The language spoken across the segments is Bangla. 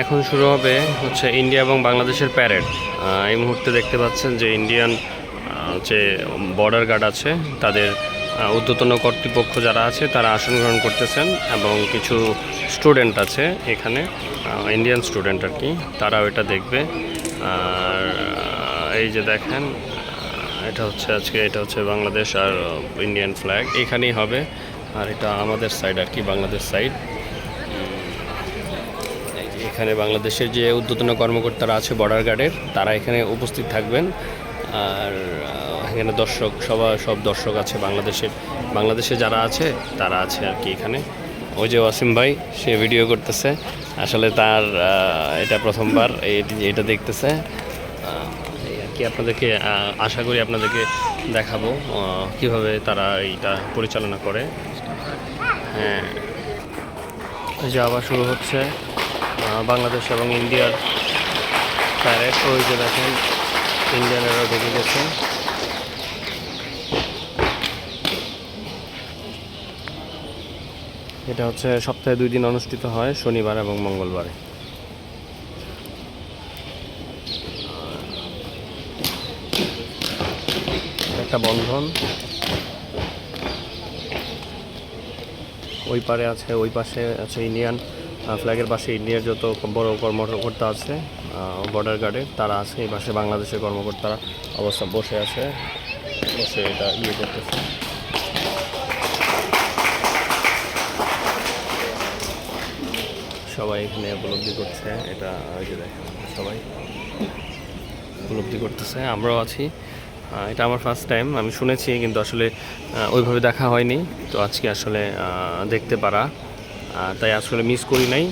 এখন শুরু হবে হচ্ছে ইন্ডিয়া এবং বাংলাদেশের প্যারেড এই মুহূর্তে দেখতে পাচ্ছেন যে ইন্ডিয়ান যে বর্ডার গার্ড আছে, তাদের ঊর্ধ্বতন কর্তৃপক্ষ যারা আছে, তারা আসন গ্রহণ করতেছেন এবং কিছু স্টুডেন্ট আছে এখানে ইন্ডিয়ান স্টুডেন্ট আর কি, তারাও এটা দেখবে। আর এই যে দেখেন এটা হচ্ছে আজকে, এটা হচ্ছে বাংলাদেশ আর ইন্ডিয়ান ফ্ল্যাগ এখানেই হবে, আর এটা আমাদের সাইড আর কি, বাংলাদেশ সাইড এখানে বাংলাদেশের যে ঊর্ধ্বতন কর্মকর্তারা আছে বর্ডার গার্ডের, তারা এখানে উপস্থিত থাকবেন। আর এখানে দর্শক সবাই সব দর্শক আছে বাংলাদেশের। বাংলাদেশে যারা আছে, তারা আছে আর কি এখানে। ওই যে ওয়াসিম ভাই, সে ভিডিও করতেছে। আসলে তার এটা প্রথমবার এটা দেখতেছে। কি আপনাদেরকে আশা করি আপনাদেরকে দেখাবো কীভাবে তারা এইটা পরিচালনা করে। হ্যাঁ। যে আবার শুরু হচ্ছে। বাংলাদেশ এবং ইন্ডিয়ার প্যারেড ওই যে দেখেন ইন্ডিয়ানেরাও ঢুকে গেছে। এটা হচ্ছে সপ্তাহে দুই দিন অনুষ্ঠিত হয়, শনিবার এবং মঙ্গলবারে। একটা বন্ধন। ওই পারে আছে, ওই পাশে আছে ইন্ডিয়ান। ফ্ল্যাগের পাশে ইন্ডিয়ার যত বড় কর্মকর্তা আছে বর্ডার গার্ডে তারা আছে, এই পাশে বাংলাদেশের কর্মকর্তারা অবস্থা বসে আছে, বসে এটা ইয়ে করতেছে। সবাই এখানে উপলব্ধি করছে, এটা যে দেখেন, সবাই উপলব্ধি করতেছে, আমরাও আছি। এটা আমার ফার্স্ট টাইম আমি শুনেছি, কিন্তু আসলে ওইভাবে দেখা হয়নি। তো আজকে আসলে দেখতে পারা। তাই আসলে মিস করি নাই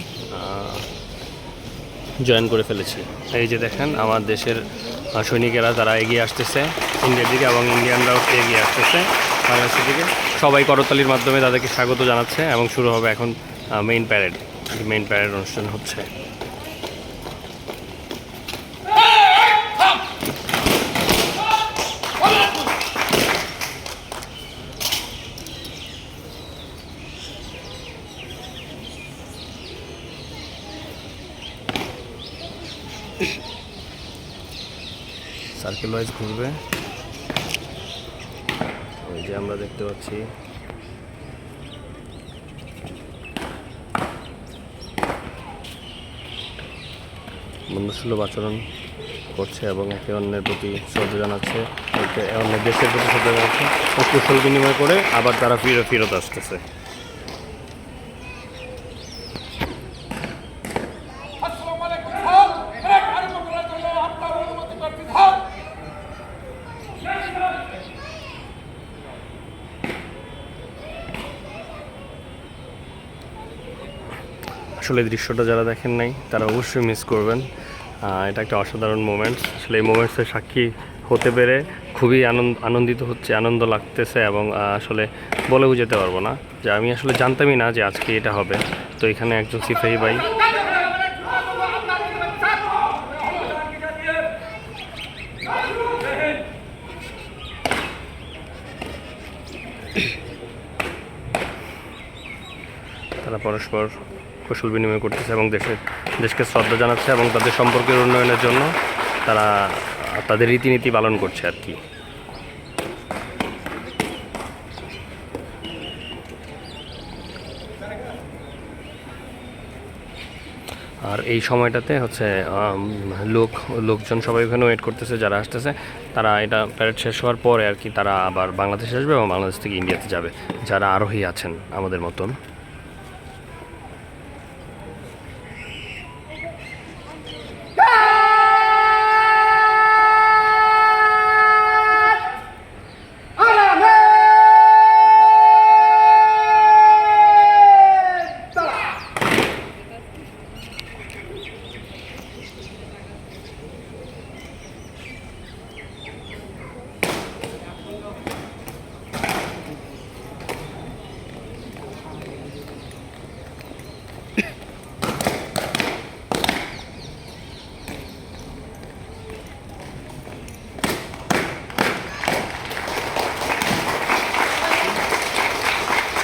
জয়েন করে ফেলেছি। এই যে দেখেন, আমার দেশের সৈনিকেরা তারা এগিয়ে আসতেছে ইন্ডিয়ার দিকে এবং ইন্ডিয়ানরাও এগিয়ে আসতেছে বাংলাদেশের দিকে। সবাই করতালির মাধ্যমে তাদেরকে স্বাগত জানাচ্ছে এবং শুরু হবে এখন মেইন প্যারেড মেইন প্যারেড অনুষ্ঠান হচ্ছে। সার্কেল ওয়াইজ ঘুরবে। ওই যে আমরা দেখতে পাচ্ছি। বন্ধুসুলভ আচরণ করছে এবং একে অন্যের প্রতি শ্রদ্ধা জানাচ্ছে, একে অন্যের দেশের প্রতি শ্রদ্ধা জানাচ্ছে। কুশল বিনিময় করে আবার তারা ফিরে ফেরত আসতেছে। আসলে দৃশ্যটা যারা দেখেন নাই, তারা অবশ্যই মিস করবেন। এটা একটা অসাধারণ মোমেন্টস আসলে এই মোমেন্টসের সাক্ষী হতে পেরে খুবই আনন্দ, আনন্দিত হচ্ছে, আনন্দ লাগতেছে এবং আসলে বলে বুঝাতে পারব না যে আমি আসলে জানতামই না যে আজকে এটা হবে। তো এখানে একজন সিপাহী ভাই। তারা পরস্পর কুশল বিনিময় করতেছে এবং দেশের দেশকে শ্রদ্ধা জানাচ্ছে এবং তাদের সম্পর্কের উন্নয়নের জন্য তারা, তাদের রীতিনীতি পালন করছে আর কি। আর এই সময়টাতে হচ্ছে লোক, লোকজন সবাই ওখানে ওয়েট করতেছে, যারা আসতেছে, তারা এটা প্যারেড শেষ হওয়ার পরে আর কি তারা আবার বাংলাদেশে আসবে এবং বাংলাদেশ থেকে ইন্ডিয়াতে যাবে। যারা আরোহী আছেন আমাদের মতন।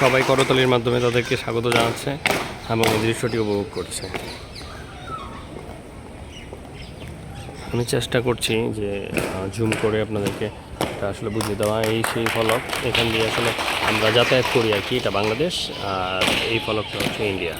সবাই করতালির মাধ্যমে তাদেরকে স্বাগত জানাচ্ছে এবং এই দৃশ্যটি উপভোগ করছে। আমি চেষ্টা করছি যে জুম করে আপনাদেরকে এটা আসলে বুঝিয়ে দেওয়া। এই সেই ফলক, এখান দিয়ে আসলে আমরা যাতায়াত করি আর কি, এটা বাংলাদেশ, আর এই ফলকটা হচ্ছে ইন্ডিয়া।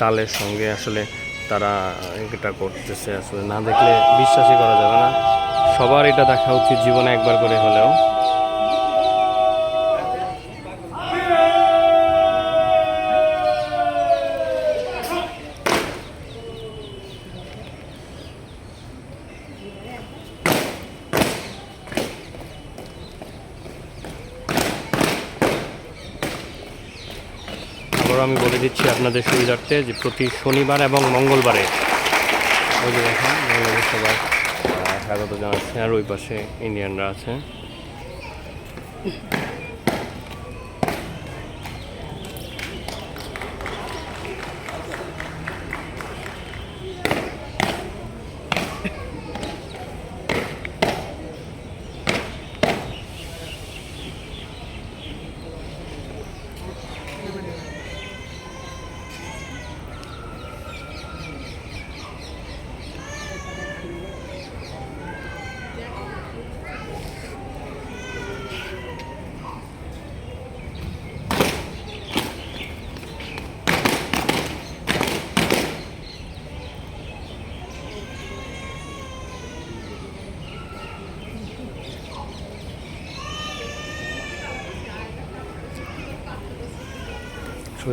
তালের সঙ্গে আসলে তারা এটা করতেছে, আসলে না দেখলে বিশ্বাসই করা যাবে না। সবার এটা দেখা উচিত জীবনে একবার করে হলেও আবারও আমি বলে দিচ্ছি আপনাদের সুবিধার্থে যে প্রতি শনিবার এবং মঙ্গলবারে ওই যে দেখেন বাংলাদেশ সবাই স্বাগত জানাচ্ছে। আর ওই পাশে ইন্ডিয়ানরা আছে।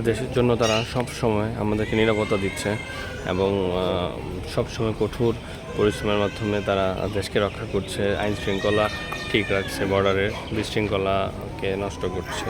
দেশের জন্য তারা সব সময় আমাদেরকে নিরাপত্তা দিচ্ছে এবং সব সময় কঠোর পরিশ্রমের মাধ্যমে তারা দেশকে রক্ষা করছে আইন শৃঙ্খলা ঠিক রাখছে বর্ডারের বিশৃঙ্খলাকে নষ্ট করছে।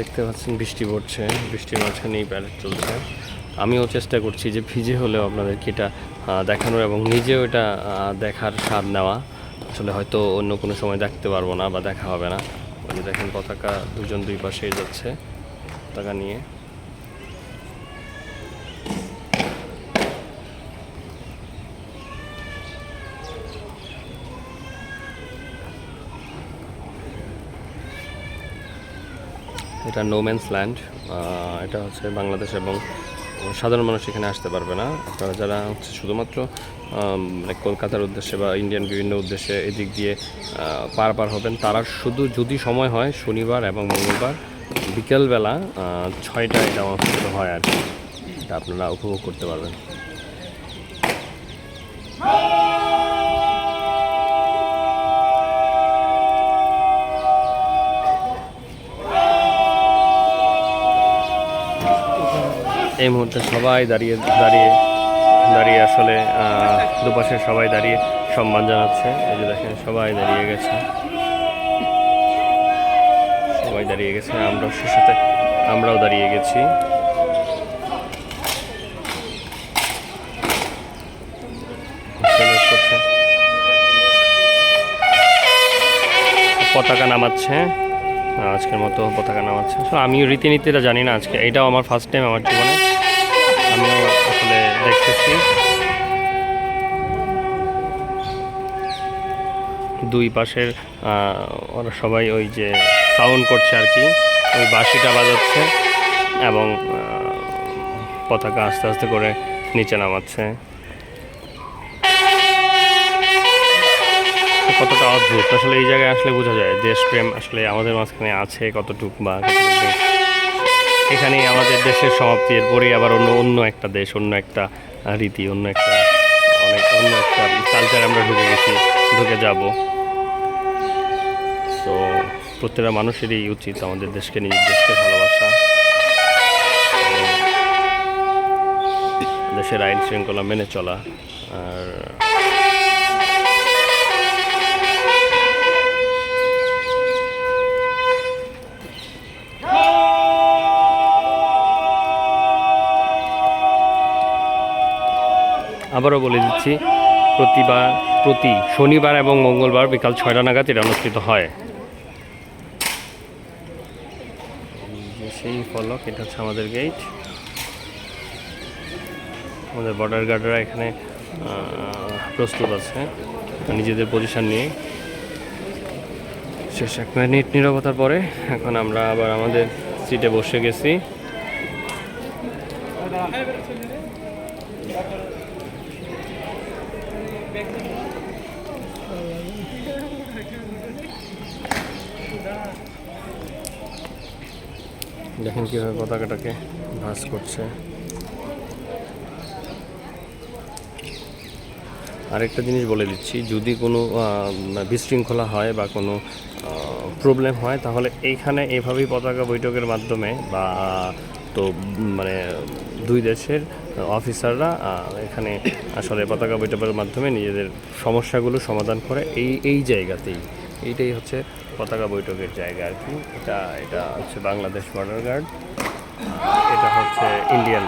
দেখতে পাচ্ছেন, বৃষ্টি পড়ছে, বৃষ্টির মাঝখানেই প্যারেড চলছে। আমিও চেষ্টা করছি যে ভিজে হলেও আপনাদেরকে এটা দেখানোর এবং নিজেও এটা দেখার স্বাদ নেওয়া। আসলে হয়তো অন্য কোনো সময় দেখতে পারব না বা দেখা হবে না। দেখেন পতাকা দুজন দুই পাশে যাচ্ছে, পতাকা নিয়ে। এটা নোম্যান্স ল্যান্ড এটা হচ্ছে বাংলাদেশ এবং সাধারণ মানুষ এখানে আসতে পারবে না। আপনারা যারা হচ্ছে শুধুমাত্র মানে কলকাতার উদ্দেশ্যে বা ইন্ডিয়ান বিভিন্ন উদ্দেশ্যে এদিক দিয়ে পার পার হবেন তারা শুধু যদি সময় হয় শনিবার এবং মঙ্গলবার বিকেলবেলা আহ, ছয়টায় এটা অনুষ্ঠিত হয় আর কি। এটা আপনারা উপভোগ করতে পারবেন। এই মুহূর্তে সবাই দাঁড়িয়ে দাঁড়িয়ে দাঁড়িয়ে আসলে দুপাশে সবাই দাঁড়িয়ে সম্মান জানাচ্ছে। এই যে দেখেন, সবাই দাঁড়িয়ে গেছে। সবাই দাঁড়িয়ে গেছে, আমরাও সে সাথে, আমরাও দাঁড়িয়ে গেছি। পতাকা নামাচ্ছে আজকের মতো পতাকা নামাচ্ছে। আমিও রীতিনীতিটা জানি না আজকে, এটাও আমার ফার্স্ট টাইম আমার জীবনে। আমিও আসলে দেখতেছি। দুই পাশের ওরা সবাই ওই যে সাউন্ড করছে আর কি, ওই বাঁশিটা বাজাচ্ছে এবং পতাকা আস্তে আস্তে করে নিচে নামাচ্ছে। কতটা অদ্ভুত। আসলে এই জায়গায় আসলে বোঝা যায় দেশপ্রেম আসলে আমাদের মাঝখানে আছে কতটুক বা কতটুক। এখানেই আমাদের দেশের সমাপ্তি এরপরেই আবার অন্য অন্য একটা দেশ, অন্য একটা রীতি, অন্য একটা, অনেক, অন্য একটা কালচার আমরা ঢুকে গেছি, ঢুকে যাব। তো প্রত্যেকটা মানুষেরই উচিত আমাদের দেশকে নিয়ে দেশকে ভালোবাসা। দেশের আইন শৃঙ্খলা মেনে চলা। আর আবারও বলে দিচ্ছি, প্রতিবার, প্রতি শনিবার এবং মঙ্গলবার বিকাল ছয়টা নাগাদ এটা অনুষ্ঠিত হয়। সেই ফলক, এটা হচ্ছে আমাদের গেট আমাদের বর্ডার গার্ডরা এখানে প্রস্তুত আছে। নিজেদের পজিশন নিয়ে। শেষ এক মিনিট নিরবতার পরে এখন আমরা আবার আমাদের সিটে বসে গেছি। দেখেন কীভাবে পতাকাটাকে ভাস করছে। আরেকটা জিনিস বলে দিচ্ছি, যদি কোনো বিশৃঙ্খলা হয় বা কোনো প্রবলেম হয়, তাহলে এইখানে এভাবেই পতাকা বৈঠকের মাধ্যমে বা তো মানে দুই দেশের অফিসাররা এখানে আসলে পতাকা বৈঠকের মাধ্যমে নিজেদের সমস্যাগুলো সমাধান করে এই এই জায়গাতেই। এইটাই হচ্ছে পতাকা বৈঠকের জায়গা আর কি। এটা এটা হচ্ছে বাংলাদেশ বর্ডার গার্ড এটা হচ্ছে ইন্ডিয়ান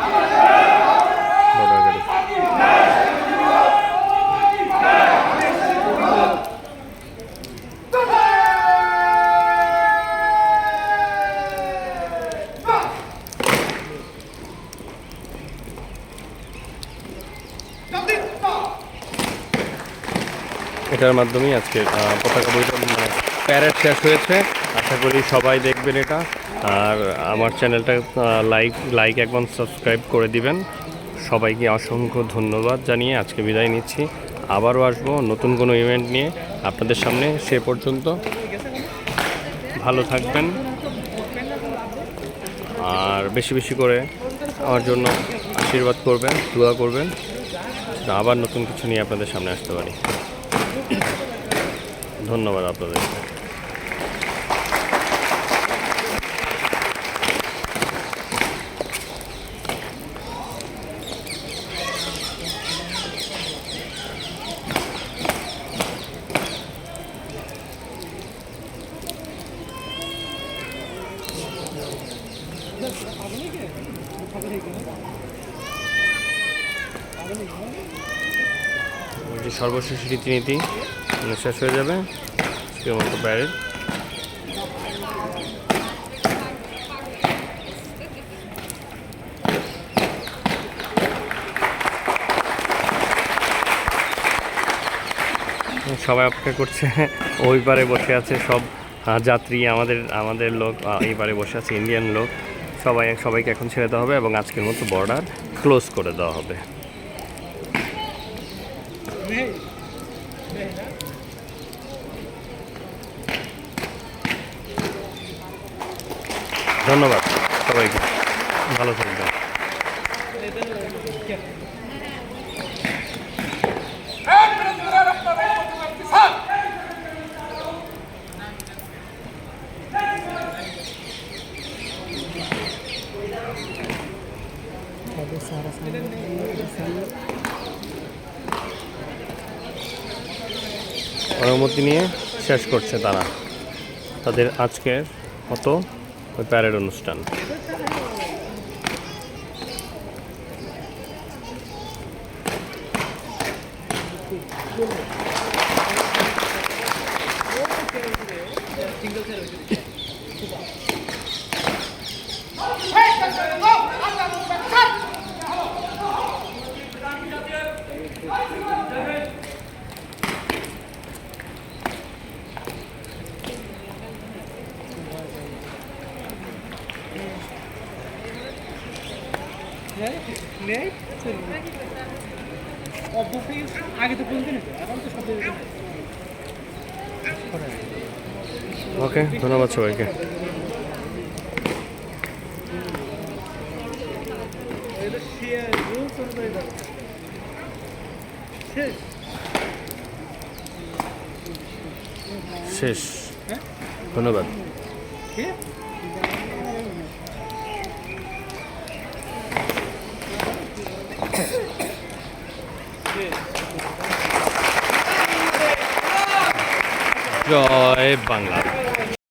বর্ডার গার্ড এটার মাধ্যমেই আজকে পতাকা বৈঠক মানে প্যারেড শেষ হয়েছে। আশা করি সবাই দেখবেন এটা। আর আমার চ্যানেলটা লাইক লাইক একবার সাবস্ক্রাইব করে দিবেন। সবাইকে অসংখ্য ধন্যবাদ জানিয়ে আজকে বিদায় নিচ্ছি। আবারও আসব নতুন কোনো ইভেন্ট নিয়ে আপনাদের সামনে। সে পর্যন্ত ভালো থাকবেন। আর বেশি বেশি করে আমার জন্য আশীর্বাদ করবেন, দোয়া করবেন। আবার নতুন কিছু নিয়ে আপনাদের সামনে আসতে পারি। ধন্যবাদ আপনাদের। সর্বশেষ রীতিনীতি। শেষ হয়ে যাবে। আজকের মতো প্যারেড সবাই অপেক্ষা করছে, ওই পারে বসে আছে সব যাত্রী, আমাদের আমাদের লোক এই পারে বসে আছে ইন্ডিয়ান লোক। সবাই, সবাইকে এখন ছেড়ে দেওয়া হবে এবং আজকের মতো বর্ডার ক্লোজ করে দেওয়া হবে। ধন্যবাদ সবাইকে। ভালো থাকবেন। অনুমতি নিয়ে শেষ করছে তারা। তাদের আজকের মতো প্যারেড অনুষ্ঠান। Hey, আগে তো না এখন তো সব ওকে ধন্যবাদ সবাইকে। শেষ। ধন্যবাদ। জয় বাংলা